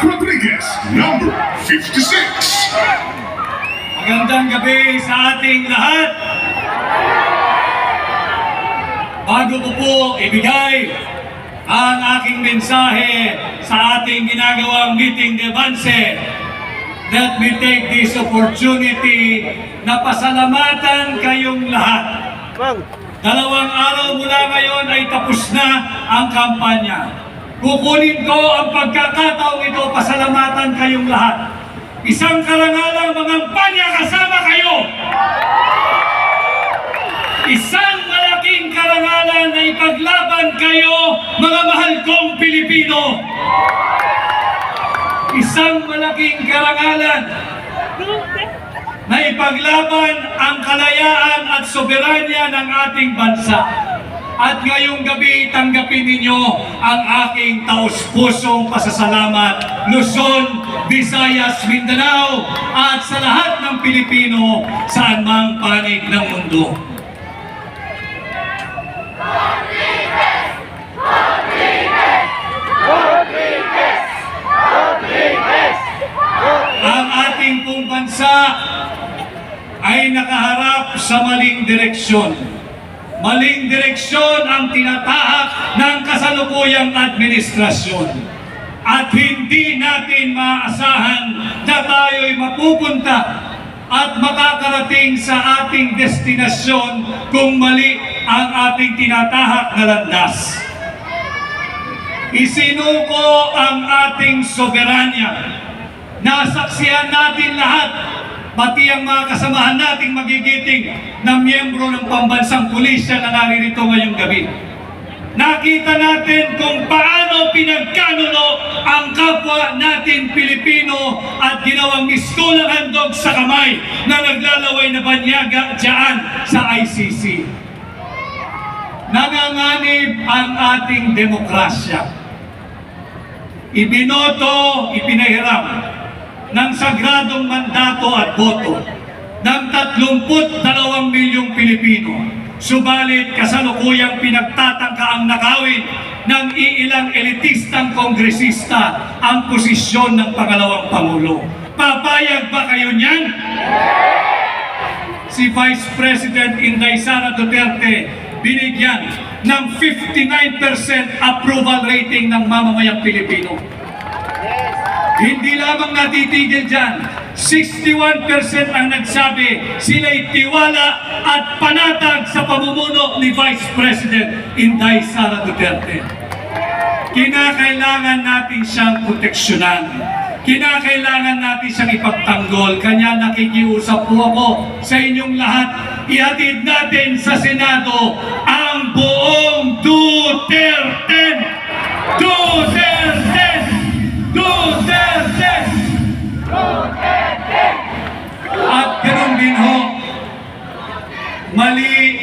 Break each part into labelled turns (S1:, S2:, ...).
S1: Rodriguez, number 56.
S2: Magandang gabi sa ating lahat. Bago ko po ibigay ang aking mensahe sa ating ginagawang meeting de Avance, let me take this opportunity na pasalamatan kayong lahat. Dalawang araw mula ngayon ay tapos na ang kampanya. Kukunin ko ang pagkakataong ito pasalamatan kayong lahat. Isang karangalang mga kampanya kasama kayo. Isang malaking karangalan na ipaglaban kayo, mga mahal kong Pilipino. Isang malaking karangalan na ipaglaban ang kalayaan at soberanya ng ating bansa. At ngayong gabi, tanggapin ninyo ang aking taus-pusong pasasalamat. Luzon, Visayas, Mindanao, at sa lahat ng Pilipino saan mang panig ng mundo. Ang ating pong bansa ay nakaharap sa maling direksyon. Maling direksyon ang tinatahak ng kasalukuyang administrasyon. At hindi natin maaasahan na tayo'y mapupunta at makakarating sa ating destinasyon kung mali ang ating tinatahak na landas. Isinuko ang ating soberanya. Nasaksihan natin lahat, pati ang mga kasamahan nating magigiting na miyembro ng pambansang pulisya na naririto ngayong gabi. Nakita natin kung paano pinagkanulo ang kapwa natin Pilipino at ginawang miskulang handog sa kamay na naglalaway na banyaga dyan sa ICC. Nanganganib ang ating demokrasya. Ibinoto, ipinahiram ng sagradong mandato at boto ng 32 milyong Pilipino. Subalit kasalukuyang pinagtatangka ang nakawin ng iilang elitistang kongresista ang posisyon ng pangalawang Pangulo. Papayag ba kayo niyan? si Vice President Inday Sara Duterte binigyan ng 59% approval rating ng mamamayang Pilipino. Hindi lamang natitigil dyan, 61% ang nagsabi sila'y tiwala at panatag sa pamumuno ni Vice President Inday Sara Duterte. Kinakailangan natin siyang proteksyonan. Kinakailangan natin siyang ipagtanggol. Kanya nakikiusap po ako sa inyong lahat. Ihatid natin sa Senado ang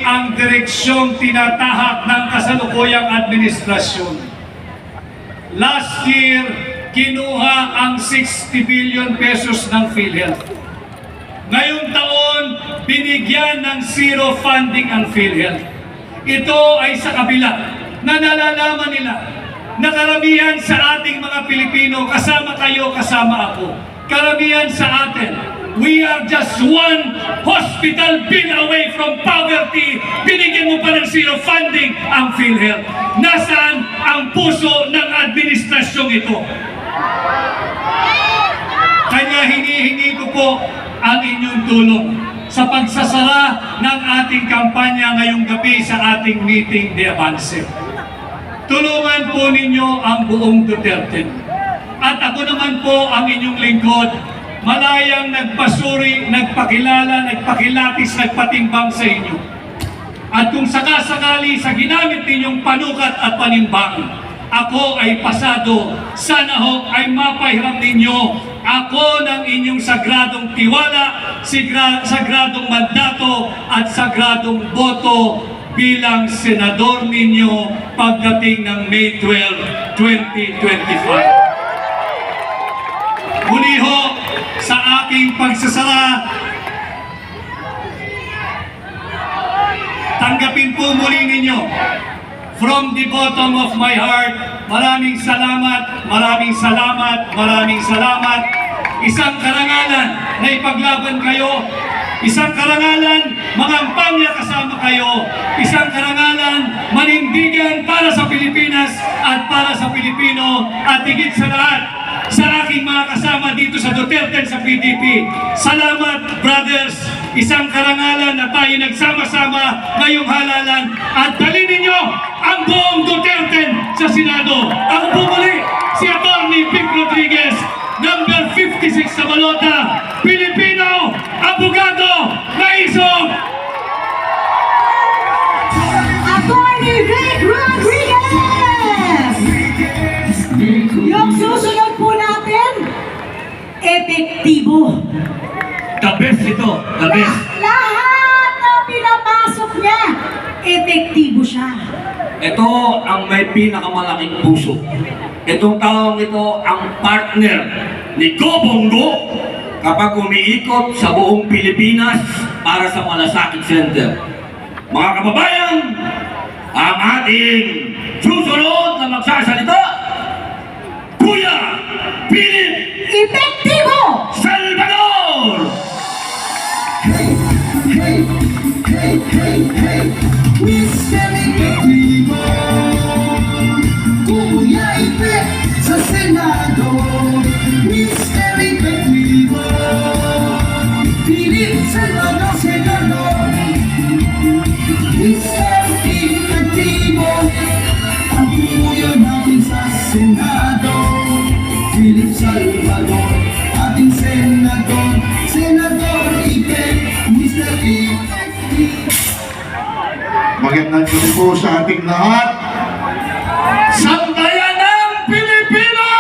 S2: ang direksyong tinatahak ng kasalukuyang administrasyon. Last year, kinuha ang 60 billion pesos ng PhilHealth. Ngayong taon, binigyan ng zero funding ang PhilHealth. Ito ay sa kabila na nalalaman nila na karamihan sa ating mga Pilipino, kasama kayo, kasama ako, karamihan sa atin, we are just one hospital bill away from poverty. Binigyan mo pa ng zero funding ang PhilHealth. Nasaan ang puso ng administrasyong ito? Kaya hinihingi ko po ang inyong tulong sa pagsasara ng ating kampanya ngayong gabi sa ating meeting de Avance. Tulungan po ninyo ang buong Duterte. At ako naman po ang inyong lingkod, malayang nagpasuri, nagpakilala, nagpakilatis, nagpatimbang sa inyo. At kung sakasakali sa ginamit ninyong panukat at panimbang, ako ay pasado, sana ho ay mapahiram ninyo ako ng inyong sagradong tiwala, sigra, sagradong mandato at sagradong boto bilang senador ninyo pagdating ng May 12, 2025. Muli ho, sa aking pagsasara, tanggapin po muli ninyo from the bottom of my heart maraming salamat, maraming salamat, maraming salamat. Isang karangalan na ipaglaban kayo. Isang karangalan, mangampanya kasama kayo. Isang karangalan, At higit sa lahat sa aking mga kasama dito sa Duterte sa PDP. Salamat, brothers! Isang karangalan na tayo nagsama-sama ngayong halalan at dali ninyo ang buong Duterte sa Senado. Ako po muli, si Atty. Vic Rodriguez, number 56 sa balota,
S3: Yung susunod po natin, epektibo.
S2: the best ito, the best.
S3: Lah- lahat na pinapasok niya, epektibo siya.
S4: Ito ang may pinakamalaking puso. Itong taong ito ang partner ni Go Bongo kapag umiikot sa buong Pilipinas para sa Malasakit Center. Mga kababayan, ang ating susunod na magsasalita, Kuya Philip
S3: Epektibo!
S4: Salvador!
S5: Mr. Epektibo Kuya Ipe sa Senado Mr. Epektibo Philip Salvador Senador Mr. Epektibo Ang kuya natin sa Senado Philip
S1: Magandang gabi po sa ating lahat.
S2: Sambayanang Pilipino!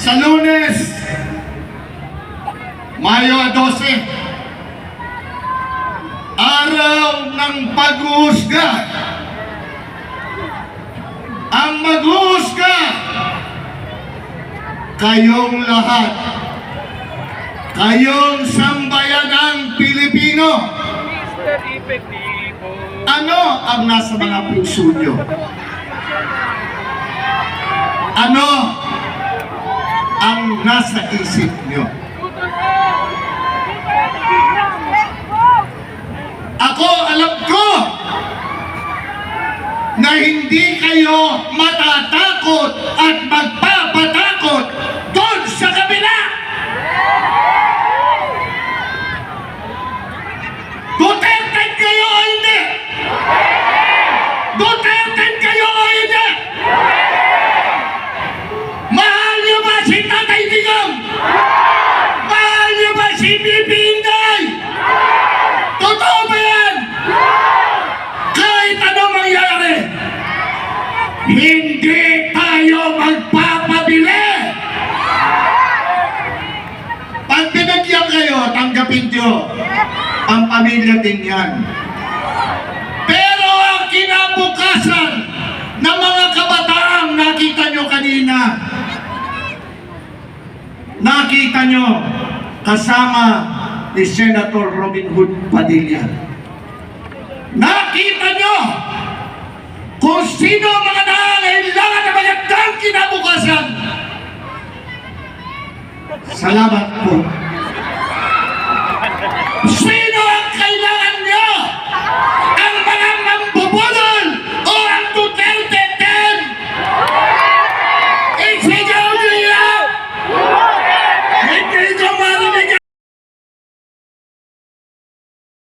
S1: Sa lunes, Mayo 12, araw ng paghuhusga. Ang maghuhusga, kayong lahat. Kayong sambayanang Pilipino. Ano ang nasa mga puso nyo? Ano ang nasa isip nyo? Ako, alam ko na hindi kayo matatakot at magpapatakot nyo. Ang pamilya din yan. Pero ang kinabukasan ng mga kabataang nakita nyo kanina, nakita nyo kasama ni Senator Robin Hood Padilla. Nakita nyo kung sino mga nangangailangan na mayagdang kinabukasan. Salamat po. Sweet.